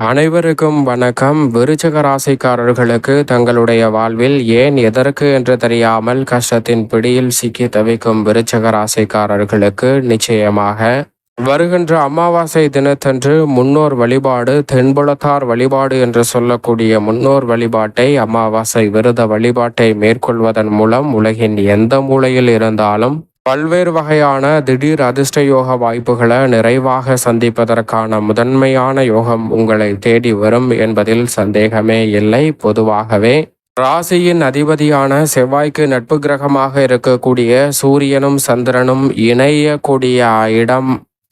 அனைவருக்கும் வணக்கம். விருச்சக ராசிக்காரர்களுக்கு தங்களுடைய வாழ்வில் ஏன் எதற்கு என்று தெரியாமல் கஷ்டத்தின் பிடியில் சிக்கி தவிக்கும் விருச்சக ராசிக்காரர்களுக்கு நிச்சயமாக வருகின்ற அமாவாசை தினத்தன்று முன்னோர் வழிபாடு தென்புலத்தார் வழிபாடு என்று சொல்லக்கூடிய முன்னோர் வழிபாட்டை அமாவாசை விரத வழிபாட்டை மேற்கொள்வதன் மூலம் உலகின் எந்த மூலையில் இருந்தாலும் பல்வேறு வகையான திடீர் அதிர்ஷ்ட யோக வாய்ப்புகளை நிறைவாக சந்திப்பதற்கான முதன்மையான யோகம் உங்களை தேடி வரும் என்பதில் சந்தேகமே இல்லை. பொதுவாகவே ராசியின் அதிபதியான செவ்வாய்க்கு நட்பு கிரகமாக இருக்கக்கூடிய சூரியனும் சந்திரனும் இணையக்கூடிய இடம்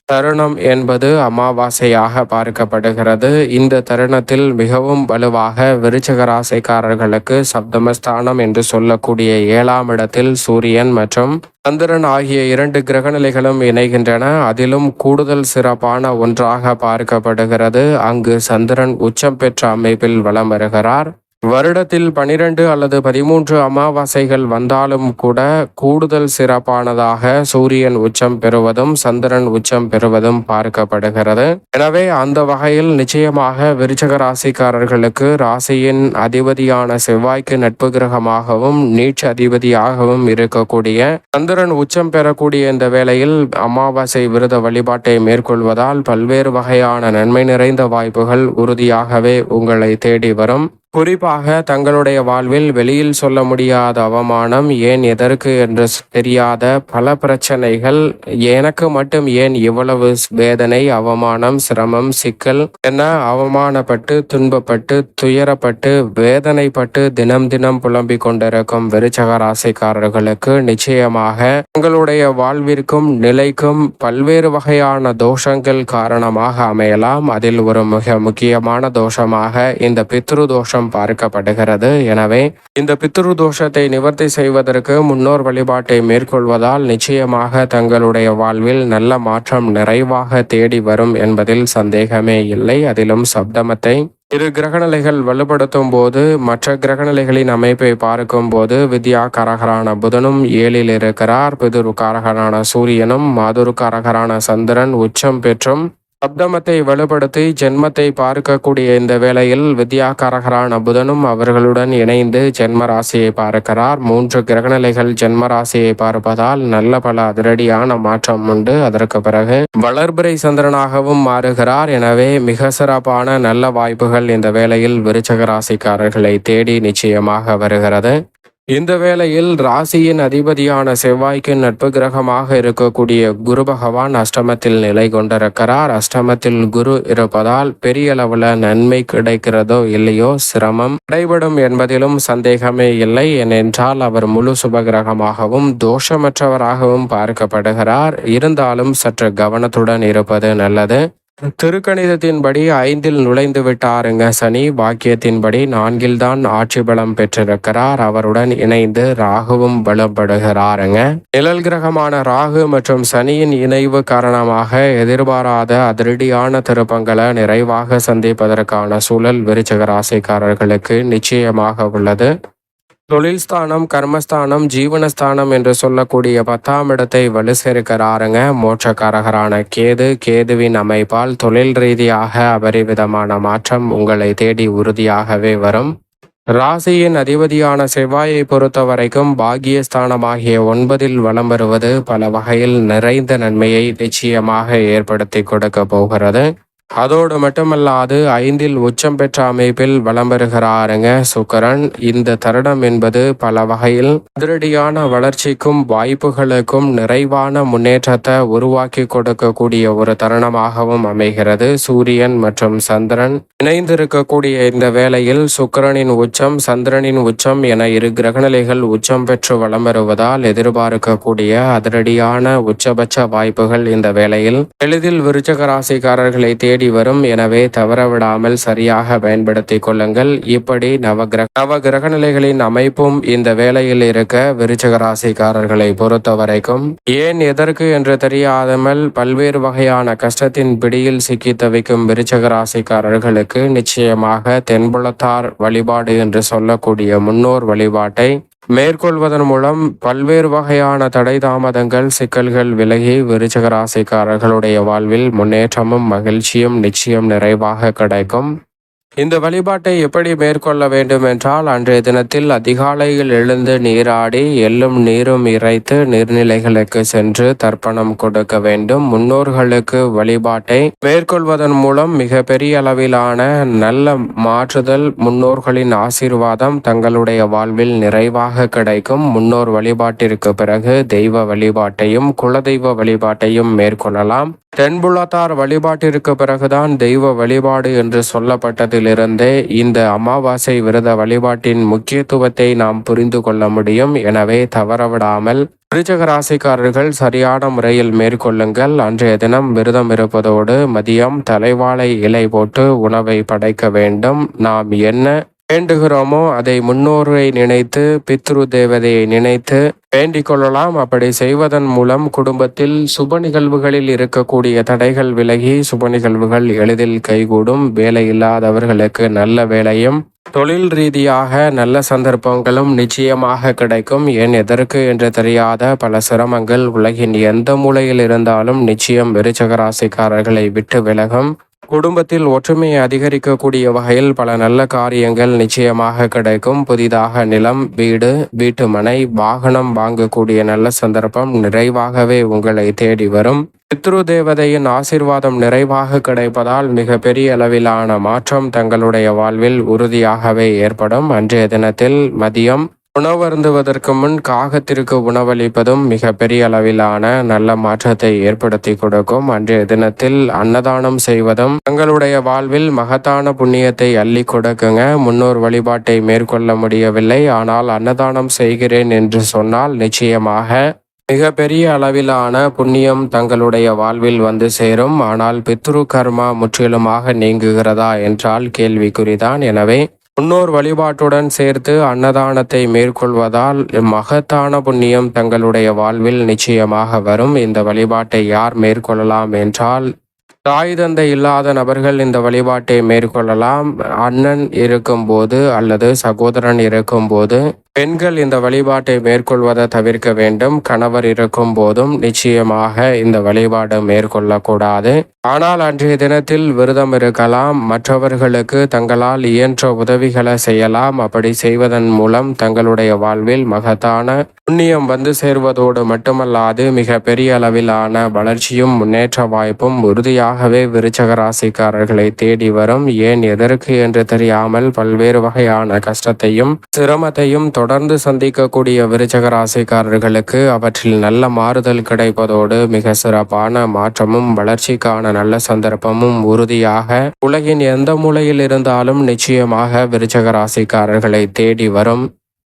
தருணம் என்பது அமாவாசையாக பார்க்கப்படுகிறது. இந்த தருணத்தில் மிகவும் வலுவாக விருச்சக ராசிக்காரர்களுக்கு சப்தமஸ்தானம் என்று சொல்லக்கூடிய ஏழாம் இடத்தில் சூரியன் மற்றும் சந்திரன் ஆகிய இரண்டு கிரகநிலைகளும் இணைகின்றன. அதிலும் கூடுதல் சிறப்பான ஒன்றாக பார்க்கப்படுகிறது. அங்கு சந்திரன் உச்சம் பெற்ற அமைப்பில் வலம் வருகிறார். வருடத்தில் பனிரெண்டு அல்லது பதிமூன்று அமாவாசைகள் வந்தாலும் கூட கூடுதல் சிறப்பானதாக சூரியன் உச்சம் பெறுவதும் சந்திரன் உச்சம் பெறுவதும் பார்க்கப்படுகிறது. எனவே அந்த வகையில் நிச்சயமாக விருச்சக ராசிக்காரர்களுக்கு ராசியின் அதிபதியான செவ்வாய்க்கு நட்பு கிரகமாகவும் நீட்ச அதிபதியாகவும் இருக்கக்கூடிய சந்திரன் உச்சம் பெறக்கூடிய இந்த வேளையில் அமாவாசை விரத வழிபாட்டை மேற்கொள்வதால் பல்வேறு வகையான நன்மை நிறைந்த வாய்ப்புகள் உறுதியாகவே உங்களை தேடி வரும். குறிப்பாக தங்களுடைய வாழ்வில் வெளியில் சொல்ல முடியாத அவமானம் ஏன் எதற்கு என்று தெரியாத பல பிரச்சனைகள் எனக்கு மட்டும் ஏன் இவ்வளவு வேதனை அவமானம் சிரமம் சிக்கல் என அவமானப்பட்டு துன்பப்பட்டு துயரப்பட்டு வேதனைப்பட்டு தினம் தினம் புலம்பிக் கொண்டிருக்கும் விருச்சக ராசிக்காரர்களுக்கு நிச்சயமாக தங்களுடைய வாழ்விற்கும் நிலைக்கும் பல்வேறு வகையான தோஷங்கள் காரணமாக அமையலாம். அதில் ஒரு மிக முக்கியமான தோஷமாக இந்த பித்ரு தோஷம் தோஷம் பார்க்கப்படுகிறது. எனவே இந்த பித்ரு தோஷத்தை நிவர்த்தி செய்வதற்கு முன்னோர் வழிபாட்டை மேற்கொள்வதால் நிச்சயமாக தங்களுடைய வாழ்வில் நல்ல மாற்றம் நிறைவாக தேடி வரும் என்பதில் சந்தேகமே இல்லை. அதிலும் சப்தமத்தை இரு கிரகநிலைகள் வலுப்படுத்தும் போது மற்ற கிரகநிலைகளின் அமைப்பை பார்க்கும் போது வித்யா காரகரான புதனும் ஏழில் இருக்கிறார். பிதுரு காரகரான சூரியனும் மாதுரு காரகரான சந்திரன் உச்சம் பெற்றும் சப்தமத்தை வலுப்படுத்தி ஜென்மத்தை பார்க்கக்கூடிய இந்த வேளையில் வித்யாகாரகரான புதனும் அவர்களுடன் இணைந்து ஜென்ம ராசியை பார்க்கிறார். மூன்று கிரகநிலைகள் ஜென்ம ராசியை பார்ப்பதால் நல்ல பல அதிரடியான மாற்றம் உண்டு. அதற்கு பிறகு வளர்பிறை சந்திரனாகவும் மாறுகிறார். எனவே மிக சிறப்பான நல்ல வாய்ப்புகள் இந்த வேளையில் விருச்சக ராசிக்காரர்களை தேடி நிச்சயமாக வருகிறது. இந்த வேளையில் ராசியின் அதிபதியான செவ்வாய்க்கு நட்பு கிரகமாக இருக்கக்கூடிய குரு பகவான் அஷ்டமத்தில் நிலை கொண்டிருக்கிறார். அஷ்டமத்தில் குரு இருப்பதால் பெரிய அளவுல நன்மை கிடைக்கிறதோ இல்லையோ சிரமம் நடைபெறும் என்பதிலும் சந்தேகமே இல்லை. ஏனென்றால் அவர் முழு சுபகிரகமாகவும் தோஷமற்றவராகவும் பார்க்கப்படுகிறார். இருந்தாலும் சற்று கவனத்துடன் இருப்பது நல்லது. திருக்கணிதத்தின்படி ஐந்தில் நுழைந்து விட்டாருங்க சனி. பாக்கியத்தின்படி நான்கில் தான் ஆட்சி பலம் பெற்றிருக்கிறார். அவருடன் இணைந்து ராகுவும் பலப்படுகிறாருங்க நிழல் கிரகமான ராகு மற்றும் சனியின் இணைவு காரணமாக எதிர்பாராத அதிரடியான திருப்பங்களை நிறைவாக சந்திப்பதற்கான சூழல் விருச்சக ராசிக்காரர்களுக்கு நிச்சயமாக உள்ளது. தொழில் ஸ்தானம் கர்மஸ்தானம் ஜீவனஸ்தானம் என்று சொல்லக்கூடிய பத்தாம் இடத்தை வலு சேர்க்கிறாருங்க மோட்சக்காரகரான கேது கேதுவின் அமைப்பால் தொழில் ரீதியாக அபரிவிதமான மாற்றம் உங்களை தேடி உறுதியாகவே வரும். ராசியின் அதிபதியான செவ்வாயை பொறுத்த வரைக்கும் பாகியஸ்தானமாகிய ஒன்பதில் வலம் வருவது பல வகையில் நிறைந்த நன்மையை நிச்சயமாக ஏற்படுத்தி கொடுக்க போகிறது. அதோடு மட்டுமல்லாது ஐந்தில் உச்சம் பெற்ற அமைப்பில் வலம் பெறுகிறாருங்க சுக்கரன். இந்த தருணம் என்பது பல வகையில் அதிரடியான வளர்ச்சிக்கும் வாய்ப்புகளுக்கும் நிறைவான முன்னேற்றத்தை உருவாக்கி கொடுக்கக்கூடிய ஒரு தருணமாகவும் அமைகிறது. சூரியன் மற்றும் சந்திரன் இணைந்திருக்கக்கூடிய இந்த வேளையில் சுக்கரனின் உச்சம் சந்திரனின் உச்சம் என இரு கிரகநிலைகள் உச்சம் பெற்று வலம் வருவதால் எதிர்பார்க்கக்கூடிய அதிரடியான உச்சபட்ச வாய்ப்புகள் இந்த வேளையில். எளிதில் விருச்சக ராசிக்காரர்களை தேடி தேடி வரும். எனவே தவறவிடாமல் சரியாக பயன்படுத்திக் கொள்ளுங்கள். இப்படி நவகிரக நவ கிரகநிலைகளின் அமைப்பும் இந்த வேலையில் இருக்க விருச்சக ராசிக்காரர்களை பொறுத்த வரைக்கும் ஏன் எதற்கு என்று தெரியாதமல் பல்வேறு வகையான கஷ்டத்தின் பிடியில் சிக்கி தவிக்கும் விருச்சக ராசிக்காரர்களுக்கு நிச்சயமாக தென்புலத்தார் வழிபாடு என்று சொல்லக்கூடிய முன்னோர் வழிபாட்டை மேற்கொள்வதன் மூலம் பல்வேறு வகையான தடை தாமதங்கள் சிக்கல்கள் விலகி விருச்சகராசிக்காரர்களுடைய வாழ்வில் முன்னேற்றமும் மகிழ்ச்சியும் நிச்சயம் நிறைவாக கிடைக்கும். இந்த வழிபாட்டை எப்படி மேற்கொள்ள வேண்டும் என்றால் அன்றைய தினத்தில் அதிகாலையில் எழுந்து நீராடி எள்ளும் நீரும் இறைத்து நீர்நிலைகளுக்கு சென்று தர்ப்பணம் கொடுக்க வேண்டும். முன்னோர்களுக்கு வழிபாட்டை மேற்கொள்வதன் மூலம் மிக பெரிய அளவிலான நல்ல மாற்றுதல் முன்னோர்களின் ஆசீர்வாதம் தங்களுடைய வாழ்வில் நிறைவாக கிடைக்கும். முன்னோர் வழிபாட்டிற்கு பிறகு தெய்வ வழிபாட்டையும் குலதெய்வ வழிபாட்டையும் மேற்கொள்ளலாம். தென்புலத்தார் வழிபாட்டிற்கு பிறகுதான் தெய்வ வழிபாடு என்று சொல்லப்பட்டது சொல்லப்பட்டதிலிருந்தே இந்த அமாவாசை விரத வழிபாட்டின் முக்கியத்துவத்தை நாம் புரிந்து கொள்ள முடியும். எனவே தவறவிடாமல் விருச்சக ராசிக்காரர்கள் சரியான முறையில் மேற்கொள்ளுங்கள். அன்றைய தினம் விரதம் இருப்பதோடு மதியம் தலைவாழை இலை போட்டு உணவை படைக்க வேண்டும். நாம் என்ன வேண்டுகிறோமோ அதை முன்னோரை நினைத்து பித்ரு தேவதையை நினைத்து வேண்டிக் கொள்ளலாம். அப்படி செய்வதன் மூலம் குடும்பத்தில் சுப நிகழ்வுகளில் இருக்கக்கூடிய தடைகள் விலகி சுப நிகழ்வுகள் எளிதில் கைகூடும். வேலை இல்லாதவர்களுக்கு நல்ல வேலையும் தொழில் ரீதியாக நல்ல சந்தர்ப்பங்களும் நிச்சயமாக கிடைக்கும். ஏன் எதற்கு என்று தெரியாத பல சிரமங்கள் உலகின் எந்த மூலையில் இருந்தாலும் நிச்சயம் விருச்சகராசிக்காரர்களை விட்டு விலகும். குடும்பத்தில் ஒற்றுமையை அதிகரிக்கக்கூடிய வகையில் பல நல்ல காரியங்கள் நிச்சயமாக கிடைக்கும். புதிதாக நிலம் வீடு வீட்டு மனை வாகனம் வாங்கக்கூடிய நல்ல சந்தர்ப்பம் நிறைவாகவே உங்களை தேடி வரும். பித்ரு தேவதையின் ஆசிர்வாதம் நிறைவாக கிடைப்பதால் மிக பெரிய அளவிலான மாற்றம் தங்களுடைய வாழ்வில் உறுதியாகவே ஏற்படும். அன்றைய தினத்தில் மதியம் உணவருந்துவதற்கு முன் காகத்திற்கு உணவளிப்பதும் மிக பெரிய அளவிலான நல்ல மாற்றத்தை ஏற்படுத்தி கொடுக்கும். அன்றைய தினத்தில் அன்னதானம் செய்வதும் தங்களுடைய வாழ்வில் மகத்தான புண்ணியத்தை அள்ளி கொடுக்குங்க. முன்னோர் வழிபாட்டை மேற்கொள்ள முடியவில்லை. ஆனால் அன்னதானம் செய்கிறேன் என்று சொன்னால் நிச்சயமாக மிக பெரிய அளவிலான புண்ணியம் தங்களுடைய வாழ்வில் வந்து சேரும். ஆனால் பித்ரு கர்மா முற்றிலுமாக நீங்குகிறதா என்றால் கேள்விக்குறிதான். எனவே முன்னோர் வழிபாட்டுடன் சேர்த்து அன்னதானத்தை மேற்கொள்வதால் மகத்தான புண்ணியம் தங்களுடைய வாழ்வில் நிச்சயமாக வரும். இந்த வழிபாட்டை யார் மேற்கொள்ளலாம் என்றால் தாய் தந்தை இல்லாத நபர்கள் இந்த வழிபாட்டை மேற்கொள்ளலாம். அண்ணன் இருக்கும்போது அல்லது சகோதரன் இருக்கும்போது பெண்கள் இந்த வழிபாட்டை மேற்கொள்வதை தவிர்க்க வேண்டும். கணவர் இருக்கும் போதும் நிச்சயமாக இந்த வழிபாடு மேற்கொள்ளக்கூடாது. ஆனால் அன்றைய தினத்தில் விரதம் இருக்கலாம். மற்றவர்களுக்கு தங்களால் இயன்ற உதவிகளை செய்யலாம். அப்படி செய்வதன் மூலம் தங்களுடைய வாழ்வில் மகத்தான புண்ணியம் வந்து சேர்வதோடு மட்டுமல்லாது மிக பெரிய அளவிலான வளர்ச்சியும் முன்னேற்ற வாய்ப்பும் உறுதியாகவே விருச்சக ராசிக்காரர்களை தேடி வரும். ஏன் எதற்கு என்று தெரியாமல் பல்வேறு வகையான கஷ்டத்தையும் சிரமத்தையும் தொடர்ந்து சந்திக்கக்கூடிய விருச்சக ராசிக்காரர்களுக்கு அவற்றில் நல்ல மாறுதல் கிடைப்பதோடு மிக சிறப்பான மாற்றமும் வளர்ச்சிக்கான நல்ல சந்தர்ப்பமும் உறுதியாக உலகின் எந்த மூலையில் இருந்தாலும் நிச்சயமாக விருச்சக ராசிக்காரர்களை தேடி வரும்.